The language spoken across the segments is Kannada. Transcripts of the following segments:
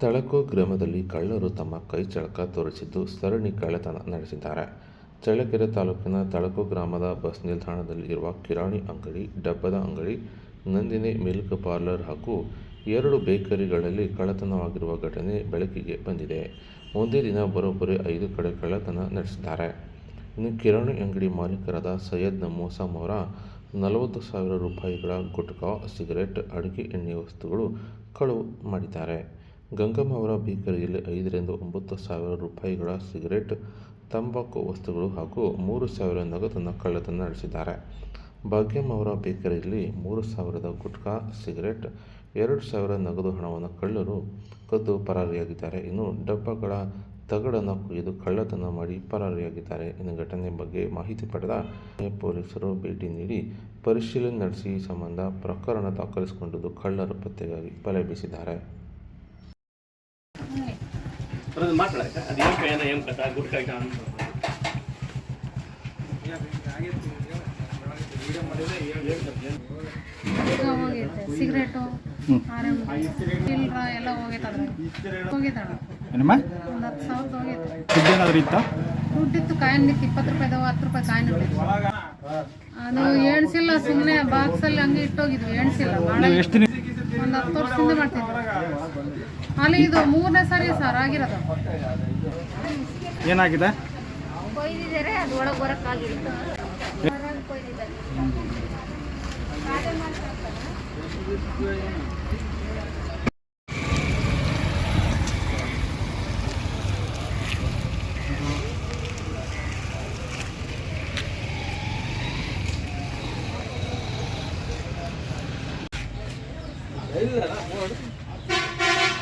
ತಳಕು ಗ್ರಾಮದಲ್ಲಿ ಕಳ್ಳರು ತಮ್ಮ ಕೈ ಚಳಕ ತೋರಿಸಿದ್ದು ಸರಣಿ ಕಳ್ಳತನ ನಡೆಸಿದ್ದಾರೆ. ಚಳ್ಳಕೆರೆ ತಾಲೂಕಿನ ತಳಕು ಗ್ರಾಮದ ಬಸ್ ನಿಲ್ದಾಣದಲ್ಲಿ ಇರುವ ಕಿರಾಣಿ ಅಂಗಡಿ, ಡಬ್ಬದ ಅಂಗಡಿ, ನಂದಿನಿ ಮಿಲ್ಕ್ ಪಾರ್ಲರ್ ಹಾಗೂ ಎರಡು ಬೇಕರಿಗಳಲ್ಲಿ ಕಳ್ಳತನವಾಗಿರುವ ಘಟನೆ ಬೆಳಕಿಗೆ ಬಂದಿದೆ. ಒಂದೇ ದಿನ ಬರೋಬ್ಬರಿ ಐದು ಕಡೆ ಕಳ್ಳತನ ನಡೆಸಿದ್ದಾರೆ. ಇನ್ನು ಕಿರಾಣಿ ಅಂಗಡಿ ಮಾಲೀಕರಾದ ಸೈಯದ್ ಮೋಸಂ ಅವರ ನಲವತ್ತು ಸಾವಿರ ರೂಪಾಯಿಗಳ ಗುಟ್ಕಾ, ಸಿಗರೆಟ್ ಅಡುಗೆ ಎಣ್ಣೆ ವಸ್ತುಗಳು ಕಳವು ಮಾಡಿದ್ದಾರೆ. ಗಂಗಮ್ಮ ಅವರ ಬೇಕರಿಯಲ್ಲಿ ಐದರಿಂದ ಒಂಬತ್ತು ಸಾವಿರ ರೂಪಾಯಿಗಳ ಸಿಗರೇಟ್, ತಂಬಾಕು ವಸ್ತುಗಳು ಹಾಗೂ ಮೂರು ಸಾವಿರ ನಗದನ್ನು ಕಳ್ಳತನ ನಡೆಸಿದ್ದಾರೆ. ಭಾಗ್ಯಮ್ಮ ಅವರ ಬೇಕರಿಯಲ್ಲಿ ಮೂರು ಸಾವಿರದ ಗುಟ್ಕಾ ಸಿಗರೇಟ್, ಎರಡು ಸಾವಿರ ನಗದು ಹಣವನ್ನು ಕಳ್ಳರು ಕದ್ದು ಪರಾರಿಯಾಗಿದ್ದಾರೆ. ಇನ್ನು ಡಬ್ಬಗಳ ತಗಡನ್ನು ಕುಯ್ದು ಕಳ್ಳತನ ಮಾಡಿ ಪರಾರಿಯಾಗಿದ್ದಾರೆ. ಇನ್ನು ಘಟನೆ ಬಗ್ಗೆ ಮಾಹಿತಿ ಪಡೆದ ಪೊಲೀಸರು ಭೇಟಿ ನೀಡಿ ಪರಿಶೀಲನೆ ನಡೆಸಿ ಸಂಬಂಧ ಪ್ರಕರಣ ದಾಖಲಿಸಿಕೊಂಡಿದ್ದು ಕಳ್ಳರು ಪತ್ತೆಗಾಗಿ ಬಲೆ ಬೀಸಿದ್ದಾರೆ. ಅದು ಮಾತಾಡಕ ಅದು ಏನ್ ಕೈ ಏನ್ ಕಥ ಗುಡ್ ಕೈ ಕಾಣ ಈಗ ಹೋಗೈತೆ. ಸಿಗರೇಟು ಆರಾಮ್ ಚಿಲ್ರ ಎಲ್ಲ ಒಂದು ಹತ್ತು ಸಾವಿರದ ಹೋಗೈತೆ. ದುಡ್ಡು ಏನಾದ್ರು ಇತ್ತಾ? ದುಡ್ಡಿತ್ತು ಕಾಯಿನ್ ಇಪ್ಪತ್ತು ರೂಪಾಯಿ ಹತ್ತು ರೂಪಾಯಿ ಕಾಯಿನ್ ಅದು ಎಣ್ಸಿಲ್ಲ ಸುಮ್ಮನೆ ಬಾಕ್ಸಲ್ಲಿ ಹಂಗೆ ಇಟ್ಟೋಗಿದ್ವಿ ಎಣ್ಸಿಲ್ಲ ಒಂದು ಹತ್ತು ವರ್ಷದಿಂದ ಮಾಡ್ತಿದ್ವಿ. ಅಲ್ಲಿ ಇದು ಮೂರನೇ ಸಾರಿ ಸರ್ ಆಗಿರೋದು. ಏನಾಗಿದೆ? ಕೊಯ್ದಿದ್ದಾರೆ ಅದು ಒಳಗೆ ಬರೋಕ್ಕಾಗಿಲ್ಲ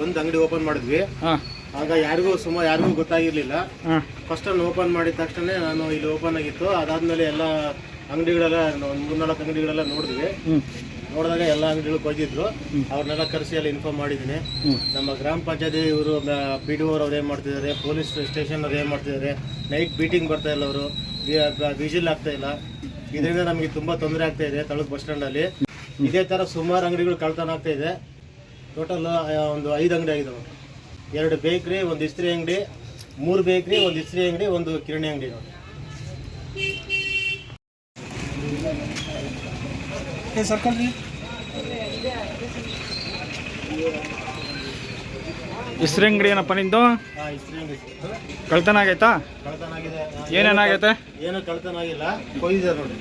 ಬಂದು ಅಂಗಡಿ ಓಪನ್ ಮಾಡಿದ್ವಿ. ಹಾಂ. ಆಗ ಯಾರಿಗೂ ಸುಮಾರು ಯಾರಿಗೂ ಗೊತ್ತಾಗಿರ್ಲಿಲ್ಲ. ಫಸ್ಟ್ ಅಲ್ಲಿ ಓಪನ್ ಮಾಡಿದ ತಕ್ಷಣ ನಾನು ಇಲ್ಲಿ ಓಪನ್ ಆಗಿತ್ತು. ಅದಾದ್ಮೇಲೆ ಎಲ್ಲ ಅಂಗಡಿಗಳೆಲ್ಲ ಒಂದು ಮೂರ್ನಾಲ್ಕು ಅಂಗಡಿಗಳೆಲ್ಲ ನೋಡಿದ್ವಿ. ನೋಡಿದಾಗ ಎಲ್ಲ ಅಂಗಡಿಗಳು ಕೊಯ್ದಿದ್ರು ಅವ್ರನ್ನೆಲ್ಲ ಕರೆಸಿ ಅಲ್ಲಿ ಇನ್ಫಾರ್ಮ್ ಮಾಡಿದ್ದೀನಿ. ನಮ್ಮ ಗ್ರಾಮ ಪಂಚಾಯತಿ ಇವರು ಪಿ ಡಿ ಅವ್ರು ಏನ್ ಮಾಡ್ತಿದ್ದಾರೆ ಪೊಲೀಸ್ ಸ್ಟೇಷನ್ ಅವ್ರು ಏನು ಮಾಡ್ತಿದ್ದಾರೆ ನೈಟ್ ಬೀಟಿಂಗ್ ಬರ್ತಾ ಇಲ್ಲ ಅವರು. ವಿಜಿಲ್ ಆಗ್ತಾ ಇಲ್ಲ. ಇದರಿಂದ ನಮಗೆ ತುಂಬಾ ತೊಂದರೆ ಆಗ್ತಾ ಇದೆ ತಳಕ್ ಬಸ್ ಸ್ಟ್ಯಾಂಡಲ್ಲಿ ಇದೇ ತರ ಸುಮಾರು ಅಂಗಡಿಗಳು ಕಳ್ತನ ಆಗ್ತಾ ಇದೆ. ಟೋಟಲ್ ಒಂದು ಐದು ಅಂಗಡಿ ಆಗಿದಾವೆ ಎರಡು ಬೇಕ್ರಿ ಒಂದು ಇಸ್ತ್ರಿ ಅಂಗಡಿ ಮೂರು ಬೇಕ್ರಿ ಒಂದು ಇಸ್ತ್ರಿ ಅಂಗಡಿ ಒಂದು ಕಿರಣಿ ಅಂಗಡಿ ನೋಡಿ ಸರ್ಕಲ್ ರೀ. ಇಸ್ರಿ ಅಂಗಡಿ ಏನಪ್ಪ ನಿಂದು? ಇಸ್ತ್ರಿ ಅಂಗಡಿ ಕಳ್ತನ ಆಗೈತಾ? ಕಳ್ತನ ಆಗಿದೆ. ಏನೇನಾಗೈತೆ ಏನು ಕಳ್ತನ ಆಗಿಲ್ಲ. ಕೊಯ್ದಿದ್ದಾರೆ ನೋಡಿ